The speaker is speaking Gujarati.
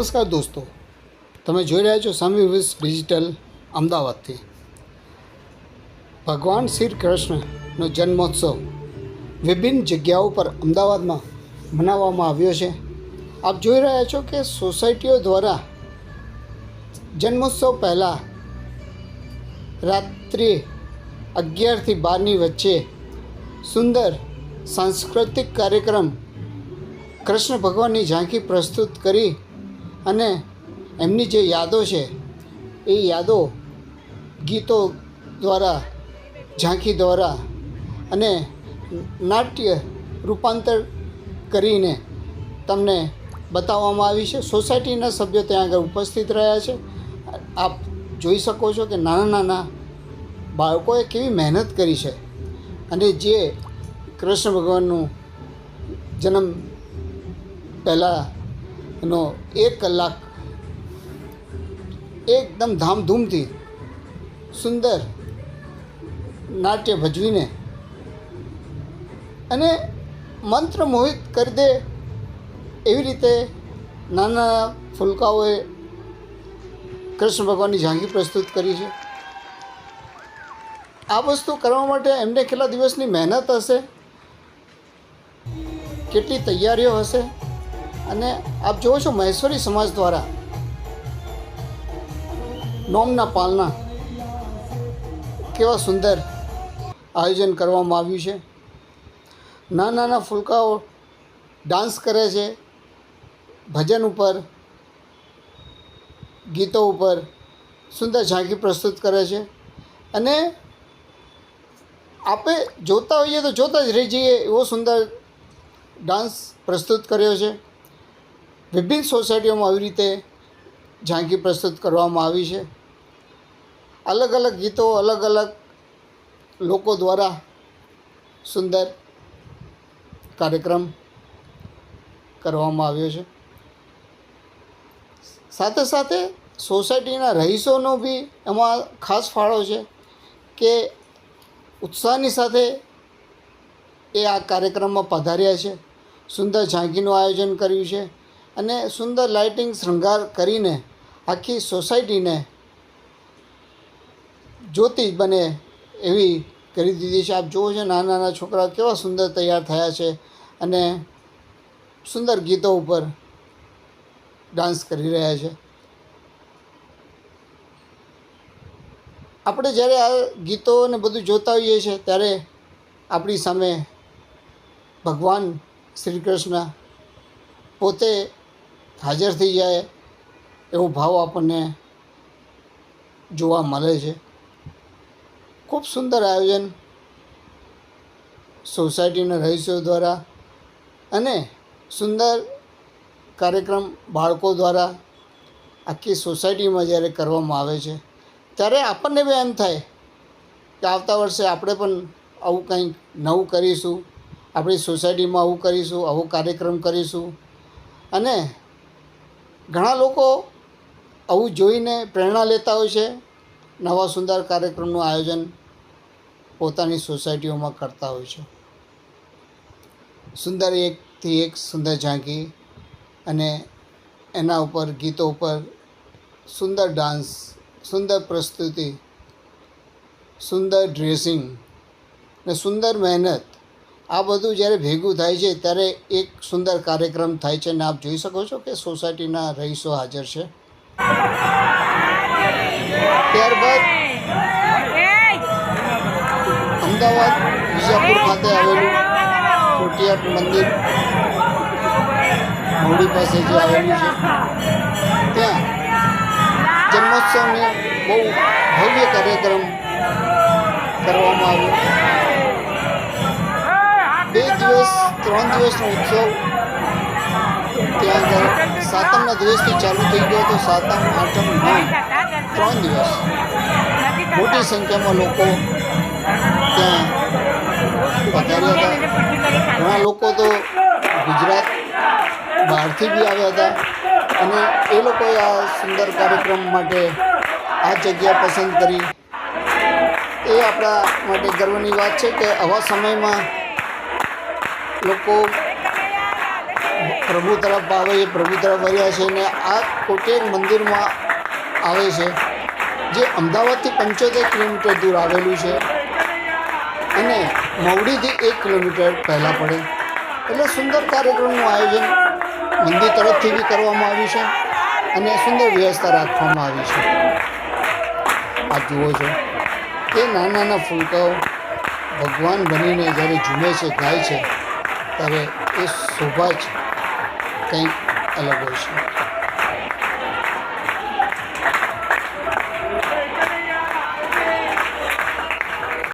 નમસ્કાર દોસ્તો. તમે જોઈ રહ્યા છો સામી વિસ ડિજિટલ અમદાવાદથી. ભગવાન શ્રી કૃષ્ણનો જન્મોત્સવ વિભિન્ન જગ્યાઓ પર અમદાવાદમાં મનાવવામાં આવ્યો છે. આપ જોઈ રહ્યા છો કે સોસાયટીઓ દ્વારા જન્મોત્સવ પહેલાં રાત્રે અગિયારથી બારની વચ્ચે સુંદર સાંસ્કૃતિક કાર્યક્રમ કૃષ્ણ ભગવાનની ઝાંખી પ્રસ્તુત કરી અને એમની જે યાદો છે, એ યાદો ગીતો દ્વારા, ઝાંખી દ્વારા અને નાટ્ય રૂપાંતર કરીને તમને બતાવવામાં આવી છે. સોસાયટીના સભ્યો ત્યાં આગળ ઉપસ્થિત રહ્યા છે. આપ જોઈ શકો છો કે નાના નાના બાળકોએ કેવી મહેનત કરી છે અને જે કૃષ્ણ ભગવાનનું જન્મ પહેલાંનો એક કલાક એકદમ ધામધૂમથી સુંદર નાટ્ય ભજવીને અને મંત્ર મોહિત કરી દે એવી રીતે નાના ફુલકાઓએ કૃષ્ણ ભગવાનની ઝાંખી પ્રસ્તુત કરી છે. આ વસ્તુ કરવા માટે એમને કેટલા દિવસની મહેનત હશે? કેટલી તૈયારીઓ હશે? અને આપ જુઓ છો મહેશ્વરી સમાજ દ્વારા નોમના પાલના કેવા સુંદર આયોજન કરવામાં આવ્યું છે. નાના નાના ફૂલકાઓ ડાન્સ કરે છે, ભજન ઉપર, ગીતો ઉપર સુંદર ઝાંખી પ્રસ્તુત કરે છે. અને આપણે જોતા હોઈએ તો જોતા જ રહી જઈએ એવો સુંદર ડાન્સ પ્રસ્તુત કર્યો છે. વિભિન્ન સોસાયટીઓમાં આવી રીતે ઝાંકી પ્રસ્તુત કરવામાં આવી છે. અલગ અલગ ગીતો, અલગ અલગ લોકો દ્વારા સુંદર કાર્યક્રમ કરવામાં આવ્યો છે. સાથે સાથે સોસાયટીના રહીશોનો બી એમાં ખાસ ફાળો છે કે ઉત્સાહની સાથે એ આ કાર્યક્રમમાં પધાર્યા છે. સુંદર ઝાંકીનું આયોજન કર્યું છે. અને સુંદર લાઇટિંગ શૃંગાર કરીને આખી સોસાયટીને જ્યોતિ બને એવી કરી દીધી છે. આપ જુઓ છો નાના નાના છોકરા કેવા સુંદર તૈયાર થયા છે અને સુંદર ગીતો ઉપર ડાન્સ કરી રહ્યા છે. આપણે જ્યારે આ ગીતો અને બધું જોતા હોઈએ છીએ, ત્યારે આપણી સામે ભગવાન શ્રી કૃષ્ણ પોતે હાજર થઈ જાય એવો ભાવ આપણને જોવા મળે છે. ખૂબ સુંદર આયોજન સોસાયટીના રહીશો દ્વારા અને સુંદર કાર્યક્રમ બાળકો દ્વારા આખી સોસાયટીમાં જ્યારે કરવામાં આવે છે, ત્યારે આપણને બી એમ થાય કે આવતા વર્ષે આપણે પણ આવું કંઈક નવું કરીશું, આપણી સોસાયટીમાં આવું કરીશું, આવો કાર્યક્રમ કરીશું અને ઘણા લોકો આવું જોઈને પ્રેરણા લેતા હોય છે. નવા સુંદર કાર્યક્રમનું આયોજન પોતાની સોસાયટીઓમાં કરતા હોય છે. સુંદર એકથી એક સુંદર ઝાંકી અને એના ઉપર ગીતો ઉપર સુંદર ડાન્સ, સુંદર પ્રસ્તુતિ, સુંદર ડ્રેસિંગ ને સુંદર મહેનત આ બધું જ્યારે ભેગું થાય છે, ત્યારે એક સુંદર કાર્યક્રમ થાય છે. અને આપ જોઈ શકો છો કે સોસાયટીના રહીશો હાજર છે. ત્યારબાદ અમદાવાદ વિજાપુર ખાતે આવેલું કોટિયાટ મંદિર મોડી પાસે જે આવેલું છે, ત્યાં જન્મોત્સવનો બહુ ભવ્ય કાર્યક્રમ કરવામાં આવ્યો. ત્રણ દિવસનો ઉત્સવ. ત્યાં આગળ સાતમના દિવસથી ચાલુ થઈ ગયો હતો, સાતમ, આઠમ, નવ. ત્રણ દિવસ. મોટી સંખ્યામાં લોકો ત્યાં પધાર્યા હતા. ઘણા લોકો તો ગુજરાત બહારથી બી આવ્યા હતા. અને એ લોકોએ આ સુંદર કાર્યક્રમ માટે આ જગ્યા પસંદ કરી. એ આપણા માટે ગર્વની વાત છે કે આવા સમયમાં લોકો પ્રભુ તરફ આવે એ પ્રભુ તરફ વર્યા છે અને આ કોટેક મંદિરમાં આવે છે, જે અમદાવાદથી પંચોતેર કિલોમીટર દૂર આવેલું છે અને મવડીથી એક કિલોમીટર પહેલાં પડે. એટલે સુંદર કાર્યક્રમનું આયોજન મંદિર તરફથી બી કરવામાં આવ્યું છે અને સુંદર વ્યવસ્થા રાખવામાં આવી છે. આ જુઓ છો એ નાના નાના ફૂલકાઓ ભગવાન બનીને જ્યારે ઝૂમે છે, ગાય છે ત્યારે એ શોભા જ કંઈક અલગ હોય છે.